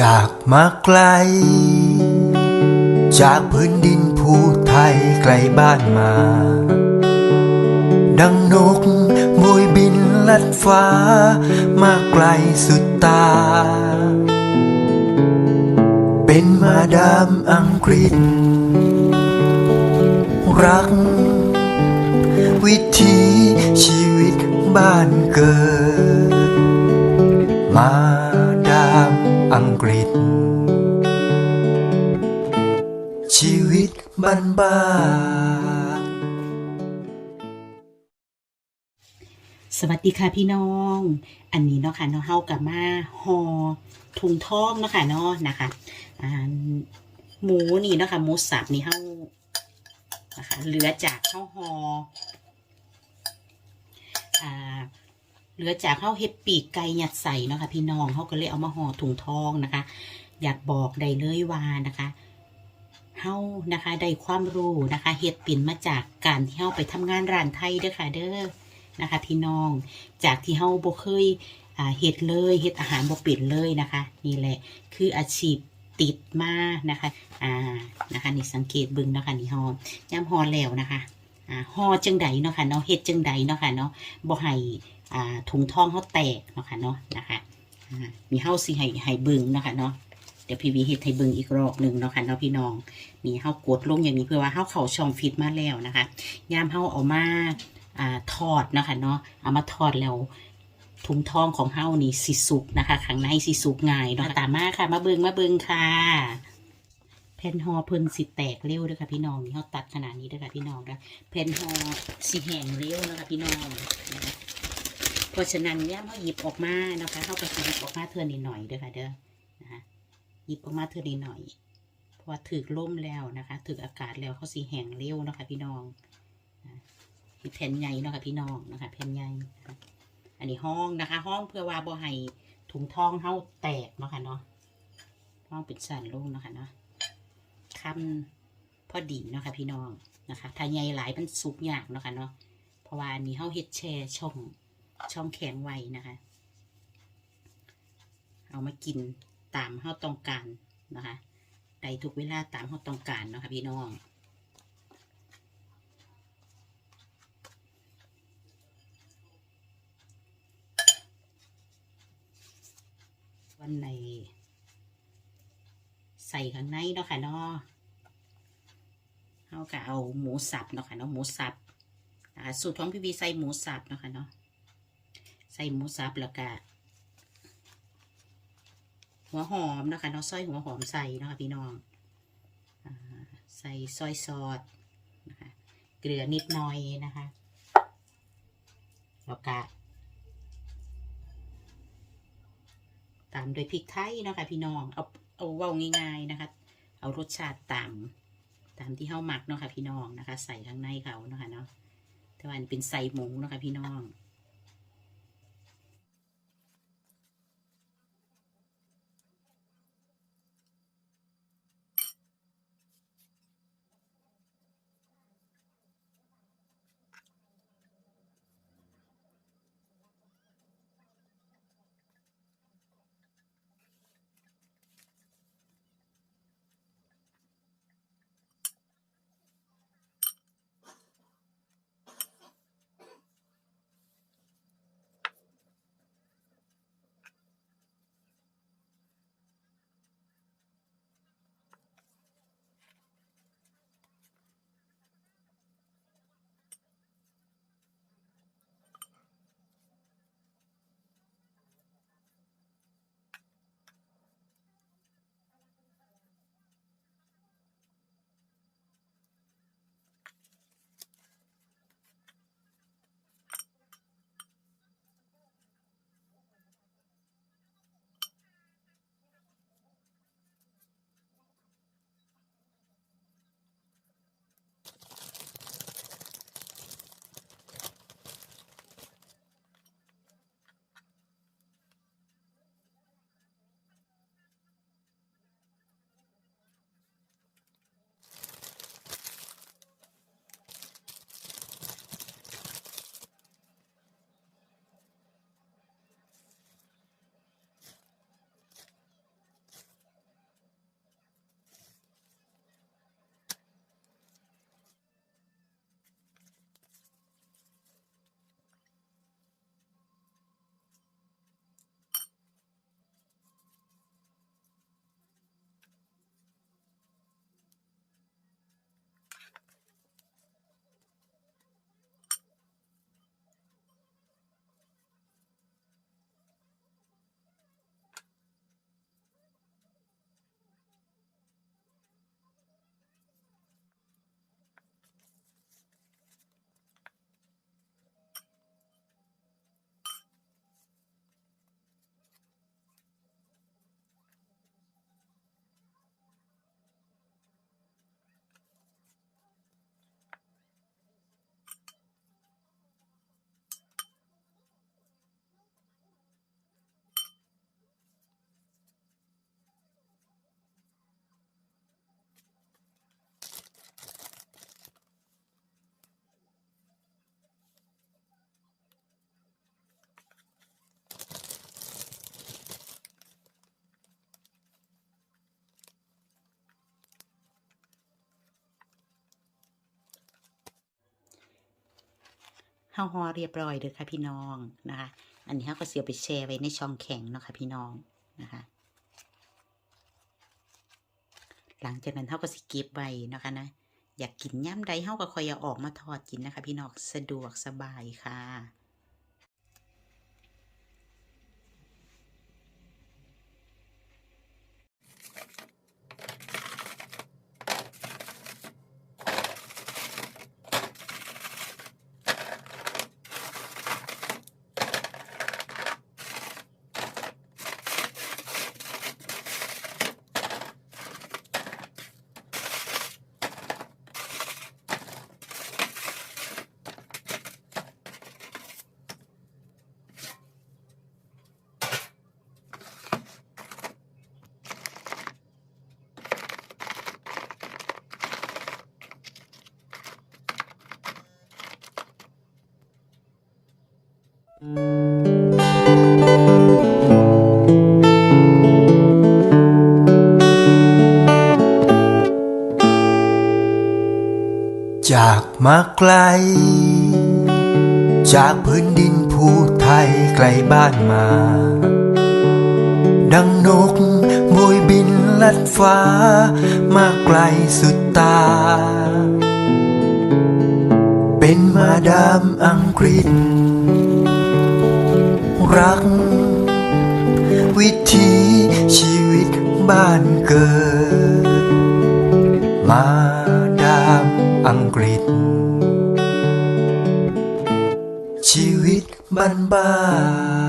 จากมาไกล จากพื้นดินภูไทยไกลบ้านมา ดังนกมวยบินลัดฟ้า มาไกลสุดตา เป็นมาดามอังกฤษ รัก วิถีชีวิตบ้านเกิด อังกฤษ ชีวิตบ้านบ้านสวัสดีค่ะพี่น้อง อันนี้เนาะค่ะเนาะเฮากับมาห่อถุงทองเนาะค่ะเนาะนะคะหมูนี่เนาะค่ะหมูสับนี่เฮานะคะเหลือจากเฮาห่อา เหลือจากเฮาเฮ็ดปีกไก่หยัดใส่เนาะค่ะพี่น้องเฮาก็เลยเอามาห่อถุงทองนะคะ อยากบอกได้เลยว่านะคะเฮานะคะได้ความรู้นะคะเฮ็ดปิ่นมาจากการที่เฮาไปทำงานร้านไทยเด้อค่ะเด้อนะคะ พี่น้องจากที่เฮาบ่เคยอ่าเฮ็ดเลยเฮ็ดอาหารบ่เป็นเลยนะคะ นี่แหละคืออาชีพติดมานะคะ อ่านะคะนี่สังเกตบิ่งนะคะนี่ฮอย่ำฮอแล้วนะคะ อ่าฮอจังใดเนาะค่ะเนาะเฮ็ดจังใดเนาะค่ะเนาะบ่ให้อ่าถุงทองเฮาแตกเนาะค่ะเนาะนะคะมีเฮาสิให้ให้เบิ่งเนาะค่ะเนาะเดี๋ยวพี่วีเฮ็ดให้เบิ่งอีกรอบหนึ่งเนาะค่ะเนาะพี่น้องนี่เฮากดลงอย่างนี้เพื่อว่าเฮาเข้าช่องฟิตมาแล้วนะคะยามเฮาเอามาอ่าทอดเนาะคะเนาะเอามาทอดแล้วถุงทองของเฮานี่สิสุกนะคะข้างในสิสุกง่ายเนาะตามมาค่ะ มาเบิงมาเบิงค่ะ แผ่นห่อเพิ่นสิแตกเร็วด้อค่ะพี่น้องนี่เฮาตัดขนาดนี้ด้อค่ะพี่น้องนะแผ่นห่อสิแห้งเร็วนะคะพี่น้องนะเพราะฉะนั้นเนี่ยเฮาหยิบออกมานะคะเฮาก็หยิบออกมาเทื่อนิดหน่อยด้อค่ะเด้อนะหยิบออกมาเทื่อนิดหน่อยเพราะว่าถึกล่มแล้วนะคะถึกอากาศแล้วเขาสิแห้งเร็วนะคะพี่น้องมีแผ่นใหญ่นะคะพี่น้องนะคะแผ่นใหญ่อันนี้ห้องนะคะ ห้องเพื่อว่าบ่ให้ถุงทองเฮาแตกเนาะค่ะเนาะห้องเป็นสันลงนะคะเนาะ คำพอดีเนาะค่ะพี่น้องนะคะถ้าใหญ่หลายมันสุกยากเนาะค่ะเนาะเพราะว่าอันนี้เฮาเฮ็ดแช่ช่องช่องแข็งไว้นะคะ เอามากินตามเฮาต้องการนะคะได้ทุกเวลาตามเฮาต้องการเนาะค่ะพี่น้องวันใน ใส่ข้างในเนาะค่ะเนาะเอาก็เอาหมูสับเนาะค่ะเนาะหมูสับนะคะสูตรของพี่วีใส่หมูสับเนาะค่ะเนาะใส่หมูสับแล้วก็หัวหอมเนาะคะเนาะซอยหัวหอมใส่เนาะค่ะพี่น้องอ่าใส่ซอยซอสนะคะเกลือนิดหน่อยนะคะแล้วก็ตามด้วยพริกไทยเนาะค่ะพี่น้องเอา เอาเว้าง่ายๆนะคะ เอารสชาติตามตามที่เฮาหมักเนาะค่ะพี่น้องนะคะ ใส่ข้างในเขาเนาะค่ะเนาะแต่ว่านี้เป็นใส่หมูเนาะค่ะพี่น้องาฮอเรียบร้อยเด้อค่ะพี่น้องนะคะ อันนี้เขาก็เสียไปแชร์ไว้ในช่องแข็งเนาะค่ะพี่น้องนะคะ หลังจากนั้นเขาก็สิเก็บไว้นะคะนะอยากกินย่ำใดเฮาก็คอยเอาออกมาทอดกินนะคะ พี่น้องสะดวกสบายค่ะ จากมาไกล จากพื้นดินผู้ไทยไกลบ้านมา ดังนกโบยบินลัดฟ้า มาไกลสุดตา เป็นมาดามอังกฤษ รัก วิถีชีวิตบ้านเกิด มาดามอังกฤษ ชีวิตบ้านบ้าน